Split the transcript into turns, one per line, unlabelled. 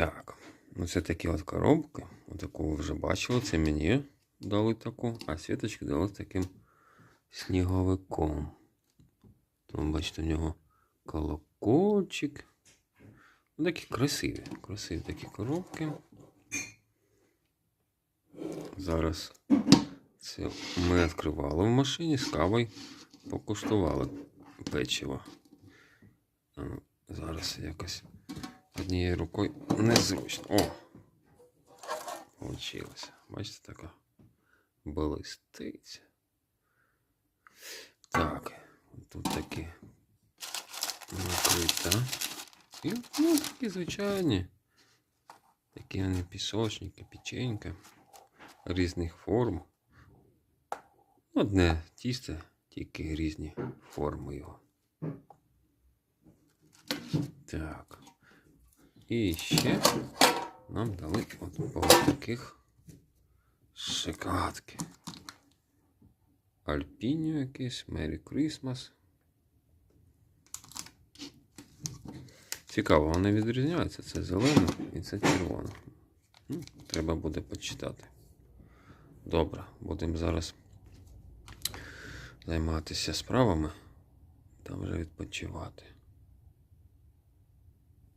Так, ну це такі от коробки. Отаку ви вже бачили. Це мені дали таку, а світочки дали таким сніговиком. Там, бачите, в нього колокольчик. Ну, такі красиві. Красиві такі коробки. Зараз це ми відкривали в машині з кавою, покуштували печиво. Зараз якось однією рукою незручно. О! Получилося. Бачите, така блистить. Так, тут такі накрита. І ну, такі звичайні. Такі вони пісочники, печенька різних форм. Одне тісто, тільки різні форми його. Так. І ще нам дали от таких шоколадки. Альпінію якийсь, Merry Christmas. Цікаво, вони відрізняються. Це зелена і це червона. Ну, Треба буде почитати. Добре, будемо зараз займатися справами та вже відпочивати.